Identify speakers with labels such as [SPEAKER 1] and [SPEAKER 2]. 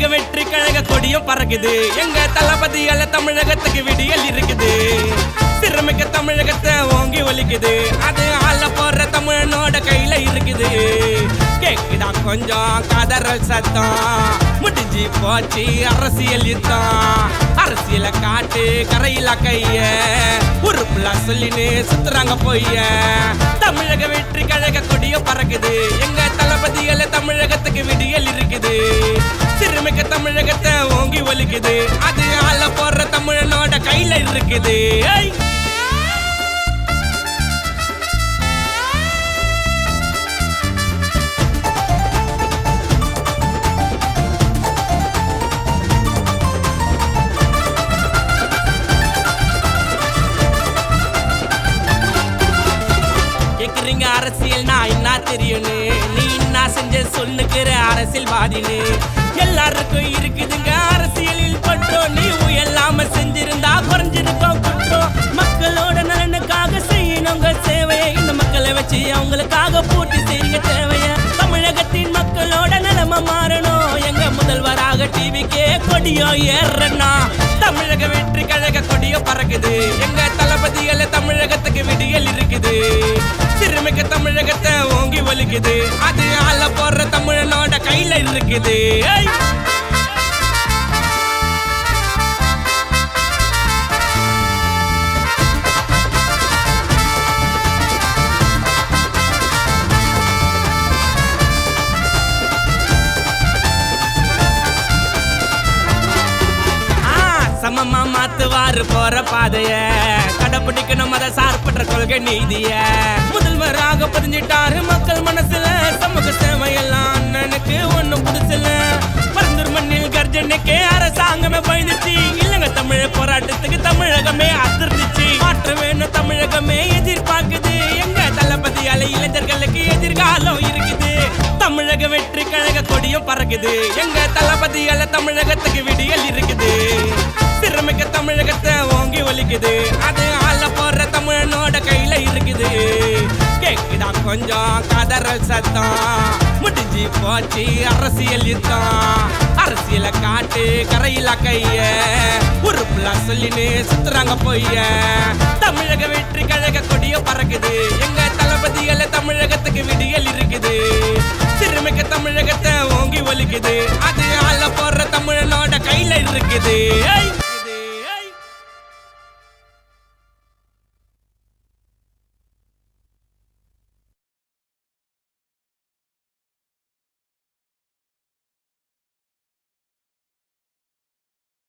[SPEAKER 1] கழக கொடியும் பறக்குது. எங்க தளபதியால தமிழகத்துக்கு விடியல் இருக்குது. சிறுமிக்க தமிழகத்தை ஓங்கி ஒலிக்குது. அது ஆள போற தமிழனோட கையில இருக்குது. கேக்குதா? கொஞ்சம் கதறல் சத்தம். முடிஞ்சு போச்சு அரசியல் யுத்தம். அரசியல காட்டு கரையில கைய. உறுப்புல சொல்லின்னு சுத்துறாங்க பொய்ய. தமிழக வெற்றி கழக கொடிய பறக்குது. எங்க தளபதியால தமிழகத்துக்கு விடியல் இருக்குது. தமிழகத்தை ஓங்கி ஒலிக்குது அது ஆள போடுற தமிழனோட கையில இருக்குது. கேக்குறீங்க அரசியல் நான் என்ன தெரியும்னு? நீ என்ன செஞ்ச சொல்லுக்கிற அரசியல்வாதின்னு எல்லாருக்கும் இருக்குதுங்க அரசியலில் பற்றோம். நீ எல்லாம செஞ்சிருந்தா குறைஞ்சிருக்கோம் குற்றம். மக்களோட நலனுக்காக செய்யணுங்க சேவையை. இந்த மக்களை வச்சு அவங்களுக்காக பூர்த்தி செய்யுங்க தேவைய. தமிழகத்தின் மக்களோட நிலைமை மாறணும். எங்க முதல்வராக டிவிக்கே கொடியோ ஏறனா தமிழக வெற்றி கழக கொடியோ பறக்குது. எங்க தளபதியால தமிழகத்துக்கு விடியல் இருக்குது. சிறுமிக்க தமிழகத்தை ஓங்கி ஒலிக்குது. அது வர்ற தமிழனோட கையில இருக்குது. சமமா மாத்துவாரு போற பாதைய. கடைபிடிக்கணும் அதை சார்பற்ற கொள்கை நீதிய. முதல்வராக பதிஞ்சிட்டாரு மக்கள் மனசுல. சமூக சேவை எல்லாம் அண்ணனுக்கு ஒண்ணு புதுசுல பரந்தூர் மண்ணில் கர்ஜனுக்கு அரசாங்கமே பயந்துச்சு. இல்லங்க தமிழ போராட்டத்துக்கு தமிழகமே அதிர்ந்துச்சு மாற்ற வேணும் தமிழகமே எதிர்பார்க்குது. எங்க தளபதியால இளைஞர்களுக்கு எதிர்காலம் இருக்குது. தமிழக வெற்றி கழக கொடியும் பறக்குது. எங்க தளபதியால தமிழகத்துக்கு விடியல் இருக்குது. கொஞ்சம் கதறல் சத்தம். முடிஞ்சு போச்சு அரசியல் யுத்தம். அரசியல காட்டு கரையில கைய உறுப்புல சொல்லின்னு சுத்துறாங்க பொய்ய. தமிழக வெற்றி கழக கொடிய பறக்குது. எங்க தளபதிகள் தமிழகத்துக்கு விடியல் இருக்குது. சிறுமிக்க தமிழகத்தை ஓங்கி ஒலிக்குது. அது ஆள போற தமிழனோட கையில இருக்குது.